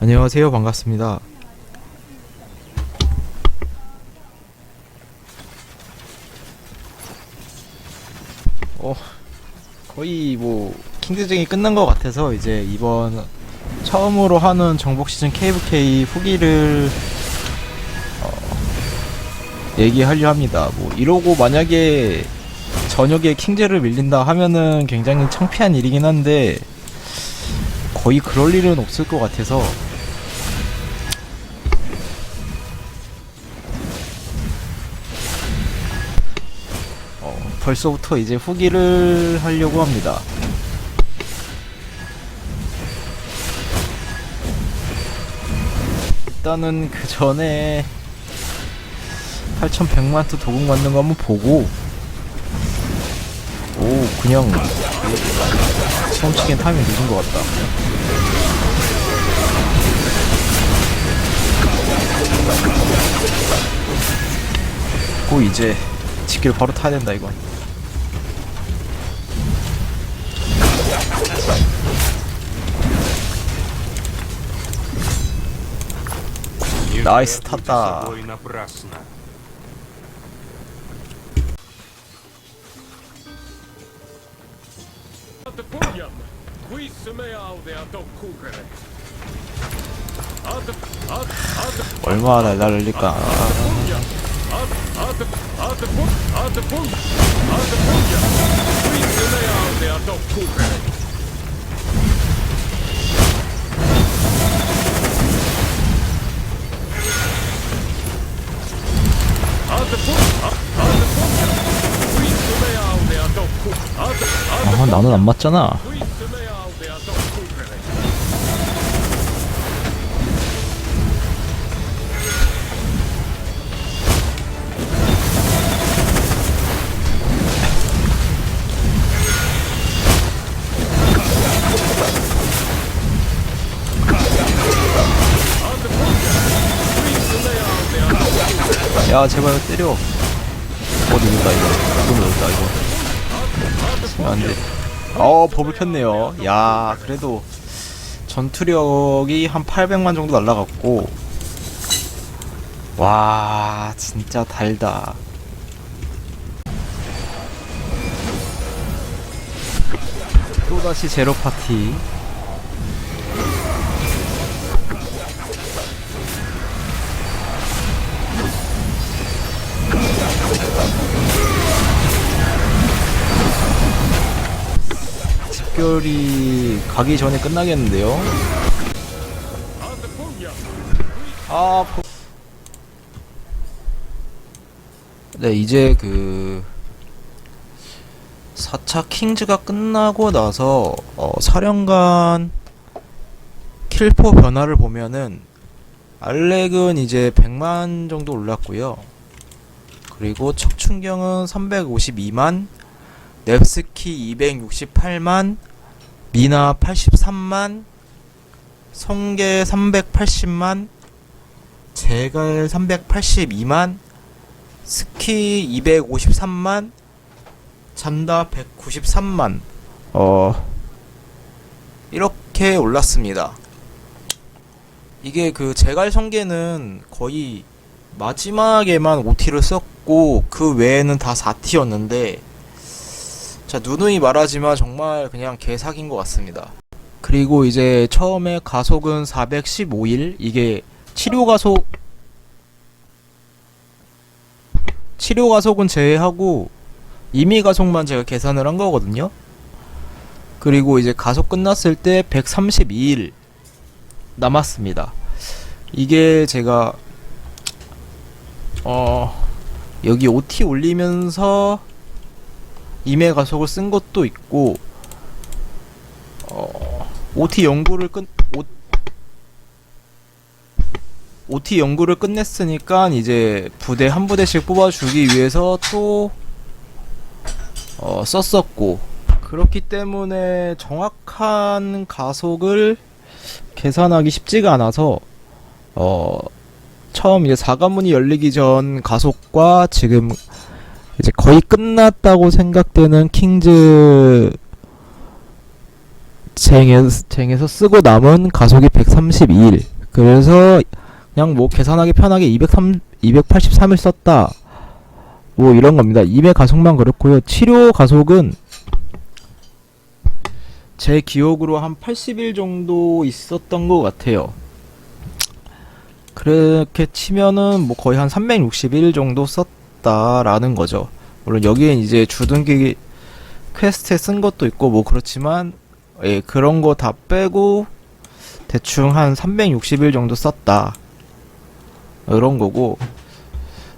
안녕하세요. 반갑습니다. 어, 거의 뭐 킹드쟁이 끝난 것 같아서 이제 이번 처음으로 하는 정복 시즌 KVK 후기를 어, 얘기하려 합니다. 뭐 이러고 만약에 저녁에 킹제를 밀린다 하면은 굉장히 창피한 일이긴 한데 거의 그럴 일은 없을 것 같아서 벌써부터 이제 후기를 하려고 합니다. 일단은 그 전에 8100만 트 도국 만든 거 한번 보고 오 그냥 처음 치기엔 타이밍 늦은 것 같다 고 이제 직길 바로 타야 된다 이건 나이스 탔다. 얼마나 날릴까? 아 나는 안 맞잖아 야 제발 때려. 어디 있다 이거. 이거 어디다 이거. 안돼. 어 법을 켰네요. 야 그래도 전투력이 한 800만 정도 날라갔고. 와 진짜 달다. 또다시 제로 파티 집결이 가기 전에 끝나겠는데요? 아, 포... 네, 이제 그 4차 킹즈가 끝나고 나서 어, 사령관 킬포 변화를 보면은 알렉은 이제 100만 정도 올랐고요. 그리고 척춘경은 352만, 넵스키 268만, 미나 83만, 성계 380만, 제갈 382만, 스키 253만, 잠다 193만, 어, 이렇게 올랐습니다. 이게 그 제갈 성계는 거의 마지막에만 OT를 썼고, 그 외에는 다 4T였는데, 자, 누누이 말하지만 정말 그냥 개사기인 것 같습니다. 그리고 이제 처음에 가속은 415일, 이게 치료 가속, 치료 가속은 제외하고 임의 가속만 제가 계산을 한 거거든요. 그리고 이제 가속 끝났을 때 132일 남았습니다. 이게 제가 어. 여기 OT 올리면서 임의 가속을 쓴 것도 있고 어 OT 연구를 끝 오, OT 연구를 끝냈으니까 이제 부대 한 부대씩 뽑아주기 위해서 또 어, 썼었고 그렇기 때문에 정확한 가속을 계산하기 쉽지가 않아서 어 처음 이제 사과문이 열리기 전 가속과 지금 이제 거의 끝났다고 생각되는 킹즈 쟁에서, 쟁에서 쓰고 남은 가속이 132일. 그래서 그냥 뭐 계산하기 편하게 203, 283일 썼다. 뭐 이런 겁니다. 임의 가속만 그렇고요. 치료 가속은 제 기억으로 한 80일 정도 있었던 것 같아요. 그렇게 치면은 뭐 거의 한 360일 정도 썼다라는 거죠. 물론 여기엔 이제 주둔기 퀘스트에 쓴 것도 있고 뭐 그렇지만 예, 그런 거 다 빼고 대충 한 360일 정도 썼다. 이런 거고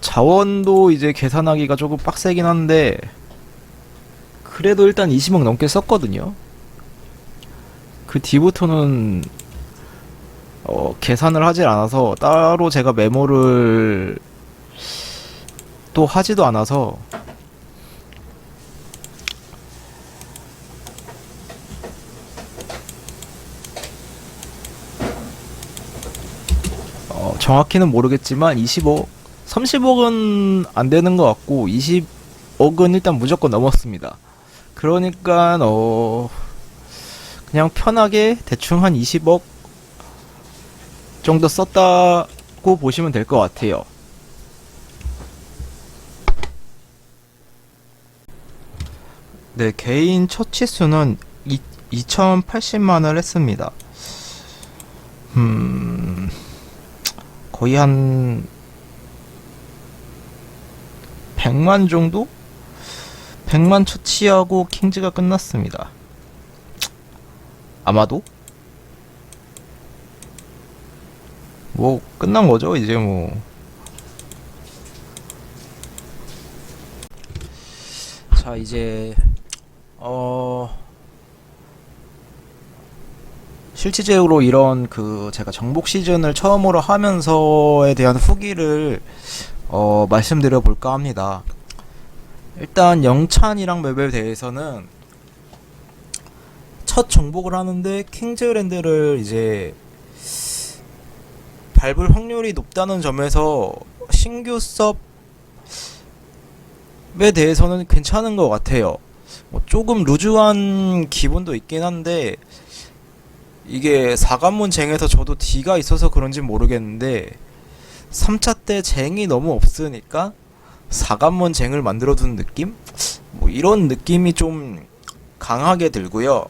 자원도 이제 계산하기가 조금 빡세긴 한데 그래도 일단 20억 넘게 썼거든요. 그 뒤부터는 어, 계산을 하질 않아서 따로 제가 메모를 또 하지도 않아서 어, 정확히는 모르겠지만 25, 30억은 안 되는 것 같고 20억은 일단 무조건 넘었습니다. 그러니까 어 그냥 편하게 대충 한 20억 정도 썼다고 보시면 될 것 같아요. 네, 개인 첫 치수는 2, 2080만을 했습니다. 음, 거의 한 100만 정도? 100만 처치하고 킹즈가 끝났습니다. 아마도? 뭐 끝난 거죠 이제 뭐 자 이제 어 실질적으로 이런 그 제가 정복 시즌을 처음으로 하면서에 대한 후기를 어 말씀드려 볼까 합니다. 일단 영찬이랑 맵에 대해서는 첫 정복을 하는데 킹즈랜드를 이제 밟을 확률이 높다는 점에서 신규 섭에 대해서는 괜찮은 것 같아요. 뭐 조금 루즈한 기분도 있긴 한데 이게 4관문 쟁에서 저도 D가 있어서 그런지 모르겠는데 3차 때 쟁이 너무 없으니까 4관문 쟁을 만들어두는 느낌? 뭐 이런 느낌이 좀 강하게 들고요.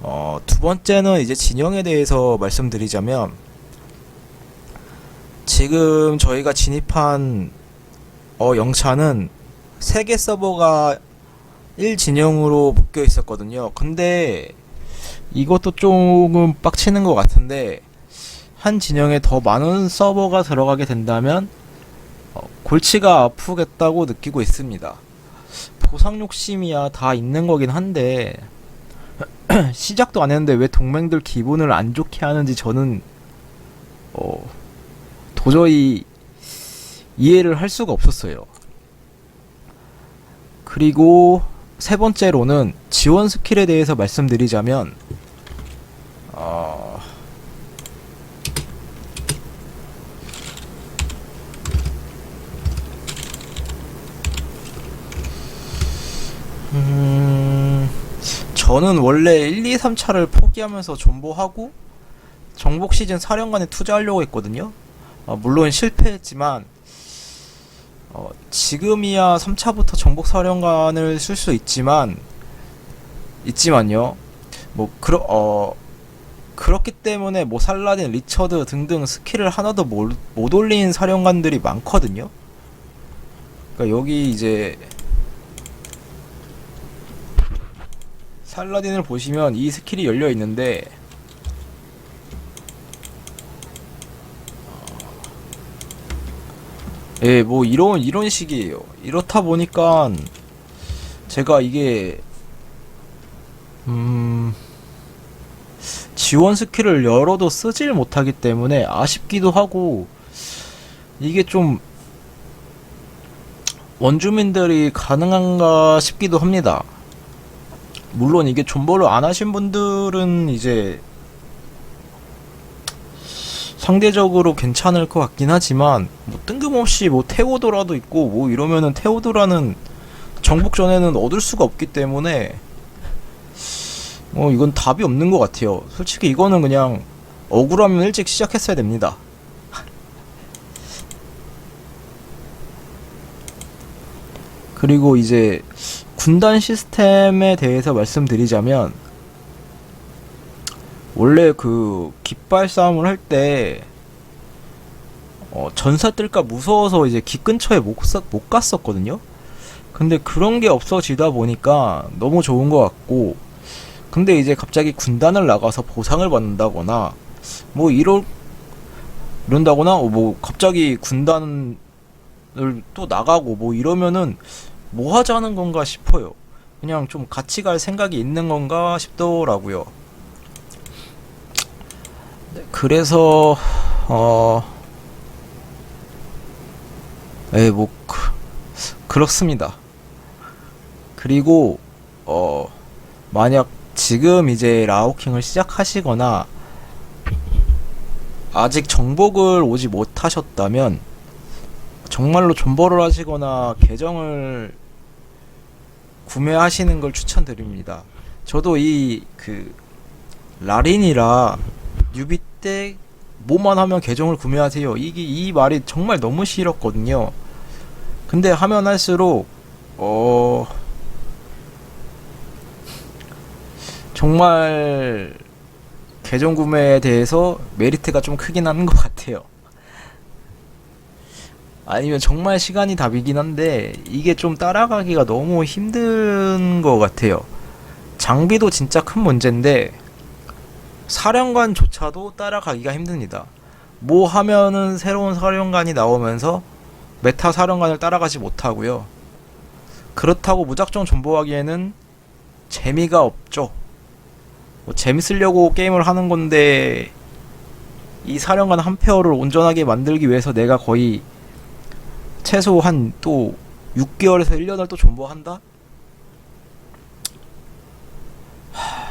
어, 두 번째는 이제 진영에 대해서 말씀드리자면 지금 저희가 진입한 어, 영차는 세 개 서버가 1진영으로 묶여 있었거든요. 근데 이것도 조금 빡치는 것 같은데 한 진영에 더 많은 서버가 들어가게 된다면 어, 골치가 아프겠다고 느끼고 있습니다. 보상 욕심이야 다 있는 거긴 한데 시작도 안 했는데 왜 동맹들 기분을 안 좋게 하는지 저는 어, 도저히 이해를 할 수가 없었어요. 그리고 세 번째로는 지원 스킬에 대해서 말씀드리자면 어... 음... 저는 원래 1, 2, 3차를 포기하면서 존버하고 정복 시즌 사령관에 투자하려고 했거든요. 어, 물론 실패했지만 어, 지금이야 3차부터 정복 사령관을 쓸 수 있지만 있지만요. 뭐 그러 어 그렇기 때문에 뭐 살라딘, 리처드 등등 스킬을 하나도 못, 못 올린 사령관들이 많거든요. 그러니까 여기 이제 살라딘을 보시면 이 스킬이 열려 있는데 예, 뭐 이런 이런 식이에요. 이렇다 보니까 제가 이게 음 지원 스킬을 열어도 쓰질 못하기 때문에 아쉽기도 하고 이게 좀 원주민들이 가능한가 싶기도 합니다. 물론 이게 존버를 안 하신 분들은 이제 상대적으로 괜찮을 것 같긴 하지만 뭐 뜬금없이 뭐 테오도라도 있고 뭐 이러면은 테오도라는 정복 전에는 얻을 수가 없기 때문에 어 이건 답이 없는 것 같아요. 솔직히 이거는 그냥 억울하면 일찍 시작했어야 됩니다. 그리고 이제 군단 시스템에 대해서 말씀드리자면 원래 그 깃발 싸움을 할 때 어, 전사 뜰까 무서워서 이제 깃 근처에 못, 사- 못 갔었거든요. 근데 그런 게 없어지다 보니까 너무 좋은 것 같고 근데 이제 갑자기 군단을 나가서 보상을 받는다거나 뭐 이럴 이런다거나 어, 뭐 갑자기 군단을 또 나가고 뭐 이러면은 뭐 하자는 건가 싶어요. 그냥 좀 같이 갈 생각이 있는 건가 싶더라고요. 네, 그래서 어, 에, 뭐 그, 그렇습니다. 그리고 어 만약 지금 이제 라오킹을 시작하시거나 아직 정복을 오지 못하셨다면 정말로 존버를 하시거나 계정을 구매하시는 걸 추천드립니다. 저도 이 그 라린이라 뉴비 때 뭐만 하면 계정을 구매하세요. 이게 이 말이 정말 너무 싫었거든요. 근데 하면 할수록 어 정말 계정 구매에 대해서 메리트가 좀 크긴 하는 것 같아요. 아니면 정말 시간이 답이긴 한데 이게 좀 따라가기가 너무 힘든 것 같아요. 장비도 진짜 큰 문제인데 사령관조차도 따라가기가 힘듭니다. 뭐 하면은 새로운 사령관이 나오면서 메타 사령관을 따라가지 못하고요. 그렇다고 무작정 존버하기에는 재미가 없죠. 뭐 재밌으려고 게임을 하는 건데 이 사령관 한 페어를 온전하게 만들기 위해서 내가 거의 최소 한 또 6개월에서 1년을 또 존버한다? 하...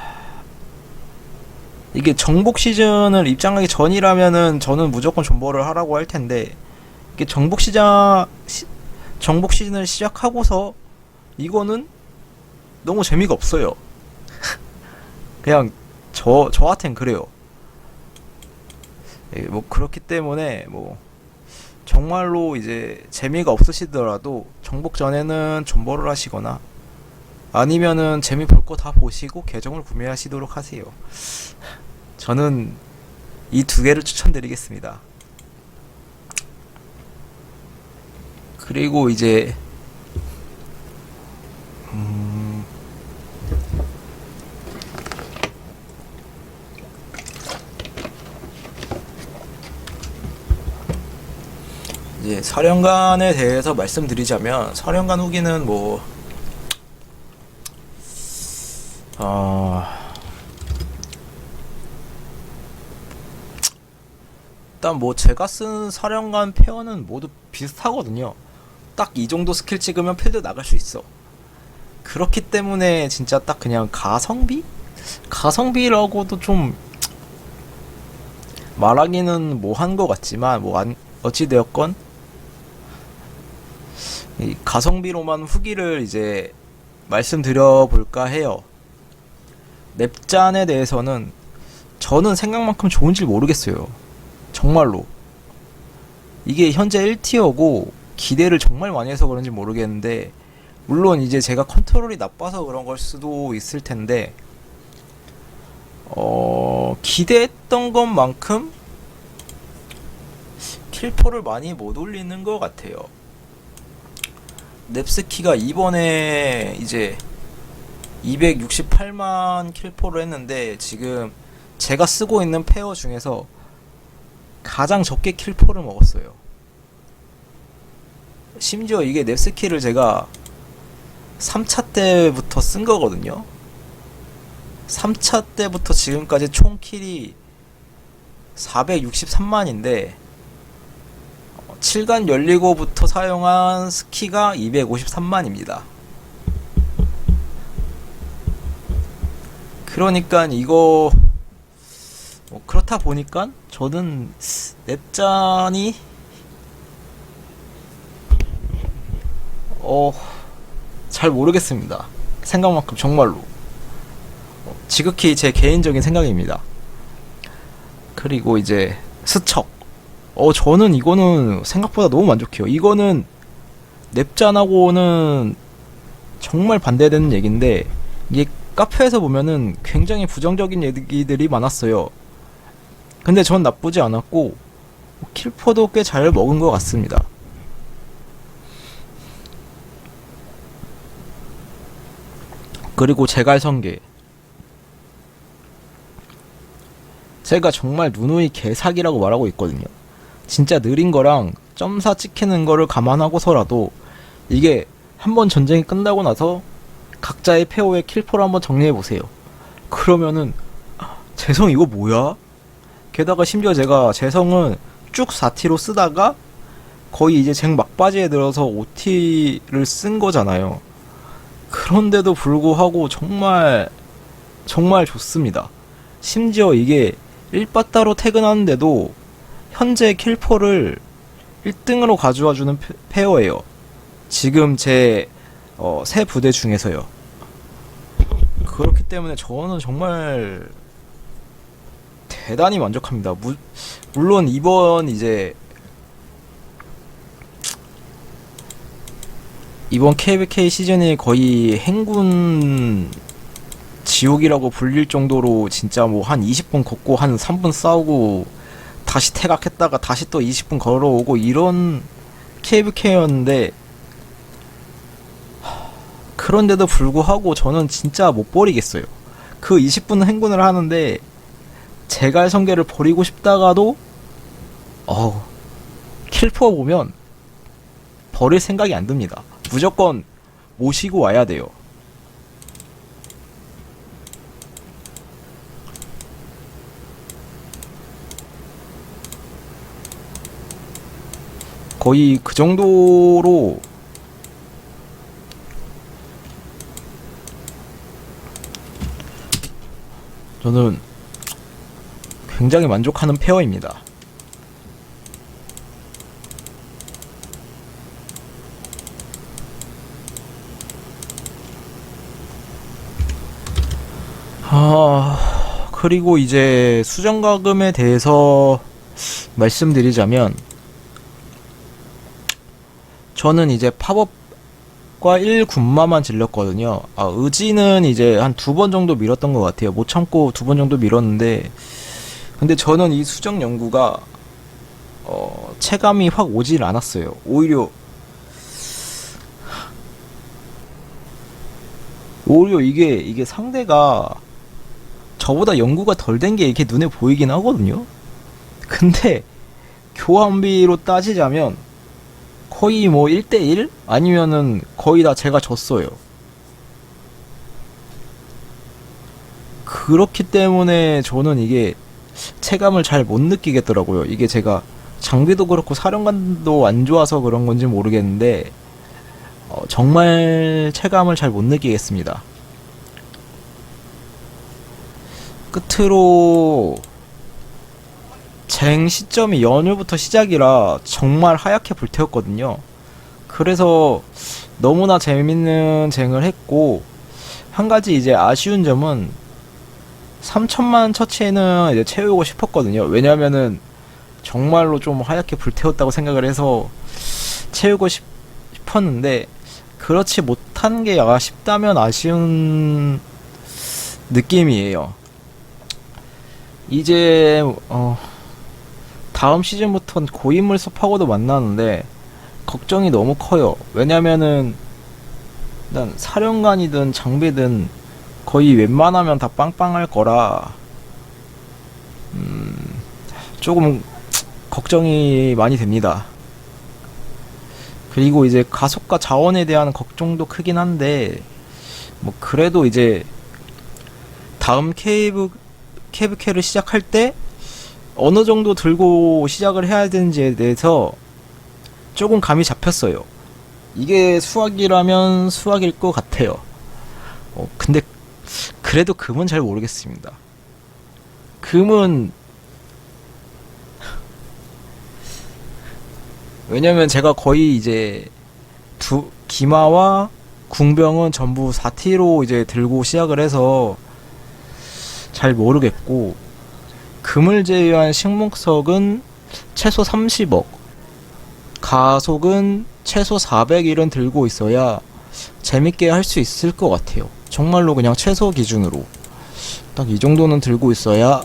이게 정복 시즌을 입장하기 전이라면은 저는 무조건 존버를 하라고 할 텐데 이게 정복 시장 시, 정복 시즌을 시작하고서 이거는 너무 재미가 없어요. 그냥 저 저한텐 그래요. 예, 뭐 그렇기 때문에 뭐 정말로 이제 재미가 없으시더라도 정복 전에는 존버를 하시거나 아니면은 재미 볼 거 다 보시고 계정을 구매하시도록 하세요. 저는 이 두 개를 추천드리겠습니다. 그리고 이제 음 이제 사령관에 대해서 말씀드리자면 사령관 후기는 뭐 일단 뭐 제가 쓴 사령관 페어는 모두 비슷하거든요. 딱 이 정도 스킬 찍으면 필드 나갈 수 있어. 그렇기 때문에 진짜 딱 그냥 가성비? 가성비라고도 좀 말하기는 뭐 한 것 같지만 뭐 안, 어찌되었건 이 가성비로만 후기를 이제 말씀드려 볼까 해요. 맵잔에 대해서는 저는 생각만큼 좋은지 모르겠어요. 정말로. 이게 현재 1티어고 기대를 정말 많이 해서 그런지 모르겠는데 물론 이제 제가 컨트롤이 나빠서 그런 걸 수도 있을 텐데 어 기대했던 것만큼 킬포를 많이 못 올리는 것 같아요. 넵스키가 이번에 이제 268만 킬포를 했는데 지금 제가 쓰고 있는 페어 중에서 가장 적게 킬포를 먹었어요. 심지어 이게 넵스키를 제가 3차 때부터 쓴 거거든요. 3차 때부터 지금까지 총 킬이 463만인데 7간 열리고부터 사용한 스키가 253만입니다. 그러니까 이거 뭐 그렇다 보니까 저는 nep잔이 어 잘 모르겠습니다. 생각만큼 정말로 어, 지극히 제 개인적인 생각입니다. 그리고 이제 스척. 어 저는 이거는 생각보다 너무 만족해요. 이거는 넵잔하고는 정말 반대되는 얘기인데 이게 카페에서 보면은 굉장히 부정적인 얘기들이 많았어요. 근데 전 나쁘지 않았고 킬퍼도 꽤 잘 먹은 것 같습니다. 그리고 제갈 성계 제가 정말 누누이 개사기라고 말하고 있거든요. 진짜 느린 거랑 점사 찍히는 거를 감안하고서라도 이게 한번 전쟁이 끝나고 나서 각자의 페어의 킬포를 한번 정리해 보세요. 그러면은 재성 이거 뭐야? 게다가 심지어 제가 재성은 쭉 4T로 쓰다가 거의 이제 쟁 막바지에 들어서 5T를 쓴 거잖아요. 그런데도 불구하고 정말 정말 좋습니다. 심지어 이게 1바따로 퇴근하는데도 현재 킬포를 1등으로 가져와주는 페- 페어예요. 지금 제 어, 새 부대 중에서요. 그렇기 때문에 저는 정말 대단히 만족합니다. 무, 물론 이번 이제 이번 KBK 시즌이 거의 행군 지옥이라고 불릴 정도로 진짜 뭐 한 20분 걷고 한 3분 싸우고 다시 퇴각했다가 다시 또 20분 걸어오고 이런 KBK였는데 그런데도 불구하고 저는 진짜 못 버리겠어요. 그 20분 행군을 하는데 제갈 성계를 버리고 싶다가도 어 킬퍼 보면 버릴 생각이 안 듭니다. 무조건 모시고 와야 돼요. 거의 그 정도로 저는 굉장히 만족하는 페어입니다. 아, 그리고 이제 수정가금에 대해서 말씀드리자면 저는 이제 팝업과 1군마만 질렀거든요. 아, 의지는 이제 한 두 번 정도 밀었던 것 같아요. 못 참고 두 번 정도 밀었는데, 근데 저는 이 수정 연구가, 어, 체감이 확 오질 않았어요. 오히려, 오히려 이게, 이게 상대가 저보다 연구가 덜 된 게 이렇게 눈에 보이긴 하거든요. 근데, 교환비로 따지자면, 거의 뭐 1대1? 아니면은 거의 다 제가 졌어요. 그렇기 때문에 저는 이게 체감을 잘 못 느끼겠더라고요. 이게 제가 장비도 그렇고 사령관도 안 좋아서 그런 건지 모르겠는데 어, 정말 체감을 잘 못 느끼겠습니다. 끝으로 쟁 시점이 연휴부터 시작이라 정말 하얗게 불태웠거든요. 그래서 너무나 재밌는 쟁을 했고 한 가지 이제 아쉬운 점은 3천만 처치에는 이제 채우고 싶었거든요. 왜냐면은 정말로 좀 하얗게 불태웠다고 생각을 해서 채우고 싶, 싶었는데 그렇지 못한 게 아쉽다면 아쉬운 느낌이에요. 이제 어 다음 시즌부터는 고인물 섭하고도 만나는데 걱정이 너무 커요. 왜냐면은 일단 사령관이든 장비든 거의 웬만하면 다 빵빵할 거라 음 조금 걱정이 많이 됩니다. 그리고 이제 가속과 자원에 대한 걱정도 크긴 한데 뭐 그래도 이제 다음 케이브 케이브캐를 시작할 때 어느 정도 들고 시작을 해야 되는지에 대해서 조금 감이 잡혔어요. 이게 수학이라면 수학일 것 같아요. 어, 근데 그래도 금은 잘 모르겠습니다. 금은 왜냐면 제가 거의 이제 두 기마와 궁병은 전부 4T로 이제 들고 시작을 해서 잘 모르겠고 금을 제외한 식목석은 최소 30억 가속은 최소 400일은 들고 있어야 재밌게 할 수 있을 것 같아요. 정말로 그냥 최소 기준으로 딱 이 정도는 들고 있어야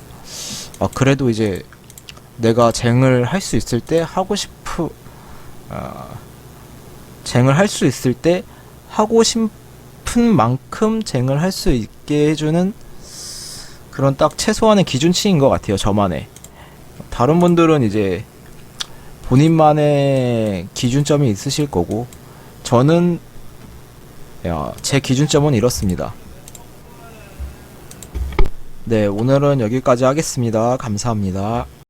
아 그래도 이제 내가 쟁을 할 수 있을 때 하고 싶은 아, 쟁을 할 수 있을 때 하고 싶은 만큼 쟁을 할 수 있게 해주는 그런 딱 최소한의 기준치인 것 같아요 저만의. 다른 분들은 이제 본인만의 기준점이 있으실 거고 저는 야, 제 기준점은 이렇습니다. 네, 오늘은 여기까지 하겠습니다. 감사합니다.